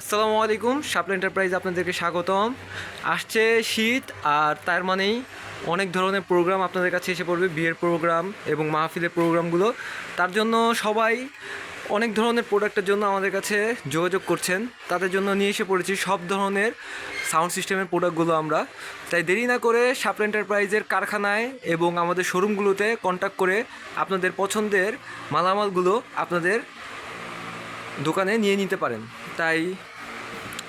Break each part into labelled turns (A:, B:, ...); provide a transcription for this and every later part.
A: আসসালামু আলাইকুম, শাপলা এন্টারপ্রাইজ আপনাদেরকে স্বাগতম। আসছে শীত আর তার মানেই অনেক ধরনের প্রোগ্রাম আপনাদের কাছে এসে পড়বে, বিয়ের প্রোগ্রাম এবং মাহফিলের প্রোগ্রামগুলো। তার জন্য সবাই অনেক ধরনের প্রোডাক্টের জন্য আমাদের কাছে যোগাযোগ করছেন। তাদের জন্য নিয়ে এসে পড়েছি সব ধরনের সাউন্ড সিস্টেমের প্রোডাক্টগুলো আমরা। তাই দেরি না করে শাপলা এন্টারপ্রাইজের কারখানায় এবং আমাদের শোরুমগুলোতে কন্ট্যাক্ট করে আপনাদের পছন্দের মালামালগুলো আপনাদের দোকানে নিয়ে নিতে পারেন। তাই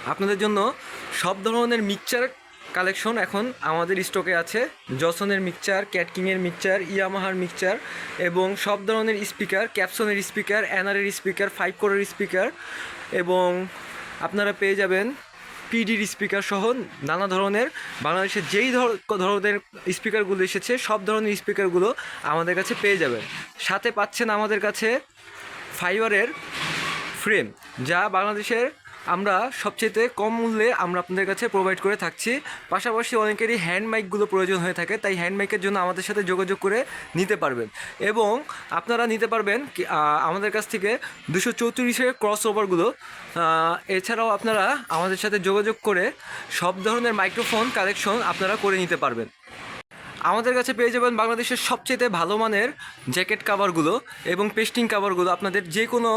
A: আপনাদের জন্য সব ধরনের মিক্সচার কালেকশন এখন আমাদের স্টকে আছে। জসনের মিক্সচার ক্যাটকিংয়ের মিক্সচার ইয়ামাহার মিক্সচার এবং সব ধরনের স্পিকার ক্যাপসনের স্পিকার অ্যানারের স্পিকার ফাইভ কোরের স্পিকার এবং আপনারা পেয়ে যাবেন পিডির স্পিকার সহ নানা ধরনের বাংলাদেশের যেই ধর- ধরনের স্পিকারগুলো এসেছে, সব ধরনের স্পিকারগুলো আমাদের কাছে পেয়ে যাবেন। সাথে পাচ্ছেন আমাদের কাছে ফাইবারের ফ্রেম যা বাংলাদেশের আমরা সবচেয়ে কম মূল্যে আমরা আপনাদের কাছে প্রোভাইড করে থাকছি। পাশাপাশি অনেকেরই হ্যান্ড মাইকগুলো প্রয়োজন হয়ে থাকে, তাই হ্যান্ড মাইকের জন্য আমাদের সাথে যোগাযোগ করে নিতে পারবেন। এবং আপনারা নিতে পারবেন আমাদের কাছ থেকে দুশো চৌত্রিশের ক্রস ওভারগুলো এছাড়াও আপনারা আমাদের সাথে যোগাযোগ করে সব ধরনের মাইক্রোফোন কালেকশন আপনারা করে নিতে পারবেন। আমাদের কাছে পেয়ে যাবেন বাংলাদেশের সবচেয়ে ভালো মানের জ্যাকেট কাভারগুলো এবং পেস্টিং কাভারগুলো আপনাদের যে কোনো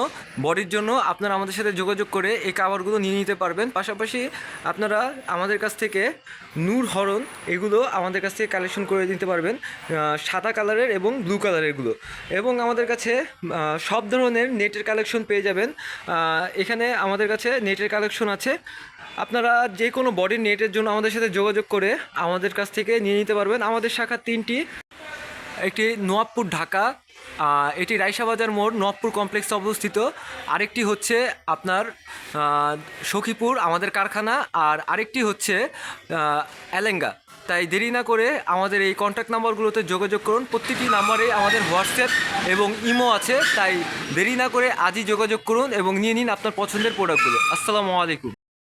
A: বডির জন্য আপনারা আমাদের সাথে যোগাযোগ করে এই কাভারগুলো নিয়ে নিতে পারবেন। পাশাপাশি আপনারা আমাদের কাছ থেকে নূর হরন এগুলো আমাদের কাছ থেকে কালেকশন করে নিতে পারবেন সাদা কালারের এবং ব্লু কালারেরগুলো এবং আমাদের কাছে সব ধরনের নেটের কালেকশন পেয়ে যাবেন। এখানে আমাদের কাছে নেটের কালেকশন আছে। আপনারা যে কোনো বডির নেটের জন্য আমাদের সাথে যোগাযোগ করে আমাদের কাছ থেকে নিয়ে নিতে পারবেন। আমাদের শাখা তিনটি, একটি নোয়াবপুর ঢাকা এটি রাইসাবাজার মোড় নোয়াবপুর কমপ্লেক্সে অবস্থিত। আরেকটি হচ্ছে আপনার সখীপুর, আমাদের কারখানা, আর আরেকটি হচ্ছে এলেঙ্গা। তাই দেরি না করে আমাদের এই কন্ট্যাক্ট নাম্বারগুলোতে যোগাযোগ করুন। প্রত্যেকটি নাম্বারে আমাদের হোয়াটসঅ্যাপ এবং ইমো আছে, তাই দেরি না করে আজই যোগাযোগ করুন এবং নিয়ে নিন আপনার পছন্দের প্রোডাক্টগুলো আসসালামু আলাইকুম।